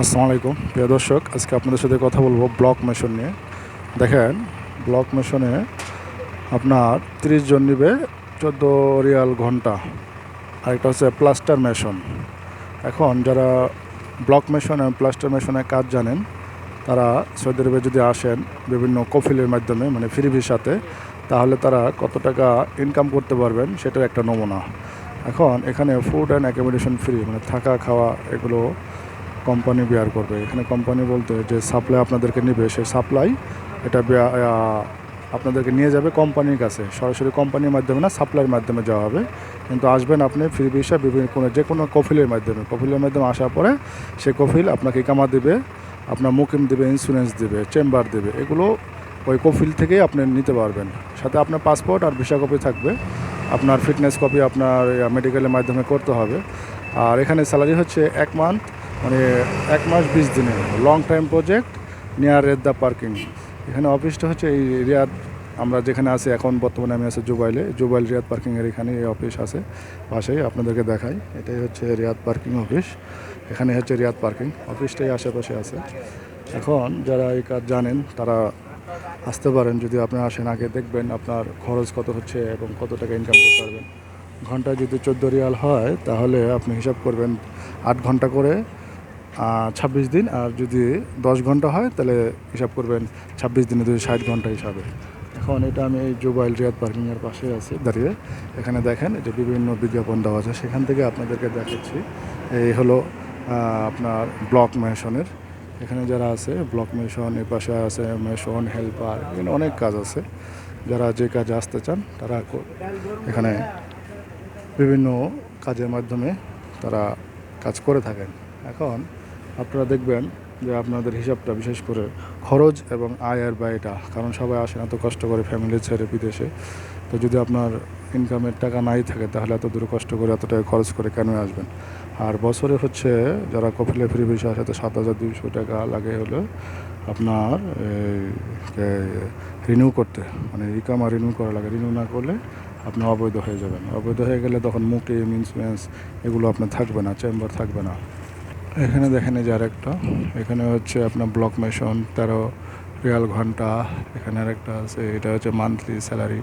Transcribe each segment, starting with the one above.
আসসালামু আলাইকুম। প্রিয় দর্শক, আজকে আপনাদের সাথে কথা বলব ব্লক মেশন নিয়ে। দেখেন, ব্লক মেশনে আপনার তিরিশ জন নিবে চোদ্দ রিয়াল ঘণ্টা। আরেকটা হচ্ছে প্লাস্টার মেশন। এখন যারা ব্লক মেশন এবং প্লাস্টার মেশনে কাজ জানেন, তারা সৌদি আরবে যদি আসেন বিভিন্ন কফিলের মাধ্যমে মানে ফ্রি ভিসাতে, তাহলে তারা কত টাকা ইনকাম করতে পারবেন সেটার একটা নমুনা। এখন এখানে ফুড অ্যান্ড অ্যাকোমোডেশন ফ্রি মানে থাকা, খাওয়া, এগুলো কোম্পানি বেয়ার করবে। এখানে কোম্পানি বলতে যে সাপ্লাই আপনাদেরকে নেবে সেই সাপ্লাই এটা আপনাদেরকে নিয়ে যাবে কোম্পানির কাছে। সরাসরি কোম্পানির মাধ্যমে না সাপ্লাইয়ের মাধ্যমে যাওয়া হবে। কিন্তু আসবেন আপনি ফ্রি ভিসা বিভিন্ন কোনো, যে কোনো কফিলের মাধ্যমে। কফিলের মাধ্যমে আসার পরে সে কফিল আপনাকে কামা দেবে, আপনার মুকিম দেবে ইন্স্যুরেন্স দেবে চেম্বার দেবে। এগুলো ওই কফিল থেকেই আপনি নিতে পারবেন। সাথে আপনার পাসপোর্ট আর ভিসা কপি থাকবে। আপনার ফিটনেস কপি আপনার মেডিকেলের মাধ্যমে করতে হবে। আর এখানে স্যালারি হচ্ছে এক মান্থ মানে এক মাস বিশ দিনের লং টাইম প্রজেক্ট নিয়ার রেদ দ্য পার্কিং এখানে অফিসটা হচ্ছে এই রিয়াদ আমরা যেখানে আছি, এখন বর্তমানে আমি আছি জুবাইলে জুবাইল রিয়াদ পার্কিংয়ের এখানে এই অফিস আছে, পাশেই আপনাদেরকে দেখাই। এটাই হচ্ছে রিয়াদ পার্কিং অফিস এখানে হচ্ছে রিয়াদ পার্কিং অফিসটাই আশেপাশে আছে। এখন যারা এই কাজ জানেন, তারা আসতে পারেন। যদি আপনি আসেন, আগে দেখবেন আপনার খরচ কত হচ্ছে এবং কত টাকা ইনকাম করতে পারবেন। ঘন্টায় যদি চোদ্দ রিয়াল হয়, তাহলে আপনি হিসাব করবেন আট ঘণ্টা করে ছাব্বিশ দিন, আর যদি দশ ঘণ্টা হয়, তাহলে হিসাব করবেন ছাব্বিশ দিনে যদি ষাট ঘণ্টা হিসাবে। এখন এটা আমি এই জুবাইল রিয়াদ পার্কিংয়ের পাশে আছি। দাঁড়িয়ে এখানে দেখেন যে বিভিন্ন বিজ্ঞাপন দেওয়া আছে। সেখান থেকে আপনাদেরকে দেখাচ্ছি। এই হলো আপনার ব্লক মেশনের এখানে যারা আছে, ব্লক মেশন এর পাশে আছে মেশন হেল্পার, এখানে অনেক কাজ আছে। যারা যে কাজে আসতে চান, তারা এখানে বিভিন্ন কাজের মাধ্যমে তারা কাজ করে থাকেন। এখন আপনারা দেখবেন যে আপনাদের হিসাবটা বিশেষ করে খরচ এবং আয়ের ব্যয়টা কারণ সবাই আসেন এত কষ্ট করে ফ্যামিলি ছেড়ে বিদেশে। তো যদি আপনার ইনকামের টাকা নাই থাকে, তাহলে এত দূর কষ্ট করে এত টাকা খরচ করে কেন আসবেন? আর বছরে হচ্ছে যারা কপিলে ফ্রি ভিসা আসে, তো সাত হাজার দুইশো টাকা লাগে হলো আপনার রিনিউ করতে। মানে ইকামা রিনিউ করা লাগে। রিনিউ না করলে আপনি অবৈধ হয়ে যাবেন। অবৈধ হয়ে গেলে তখন মুকিম ইন্স্যুরেন্স এগুলো আপনার থাকবে না চেম্বার থাকবে না। এখানে দেখেন এই যে আরেকটা। এখানে হচ্ছে আপনার ব্লক মেশন, তেরো রিয়াল ঘণ্টা, এখানে আরেকটা আছে, এটা হচ্ছে মান্থলি স্যালারি।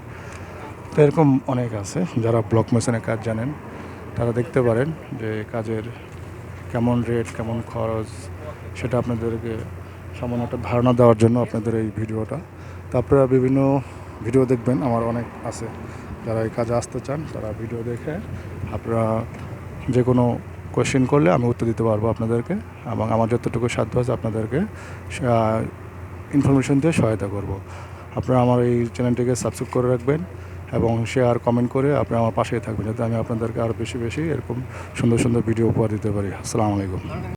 তো এরকম অনেক আছে, যারা ব্লক মেশনের কাজ জানেন, তারা দেখতে পারেন যে কাজের কেমন রেট কেমন খরচ, সেটা আপনাদেরকে সামান্য একটা ধারণা দেওয়ার জন্য আপনাদের এই ভিডিওটা। তো আপনারা বিভিন্ন ভিডিও দেখবেন, আমার অনেক আছে। যারা এই কাজে আসতে চান, তারা ভিডিও দেখে আপনারা যে কোনো কোয়েশ্চেন করলে আমি উত্তর দিতে পারব আপনাদেরকে এবং আমার যতটুকু সাধ্য আছে আপনাদেরকে ইনফরমেশন দিয়ে সহায়তা করব। আপনারা আমার এই চ্যানেলটিকে সাবস্ক্রাইব করে রাখবেন এবং শেয়ার কমেন্ট করে আপনি আমার পাশেই থাকবেন যাতে আমি আপনাদেরকে আরও বেশি বেশি এরকম সুন্দর সুন্দর ভিডিও উপহার দিতে পারি। আসসালামু আলাইকুম।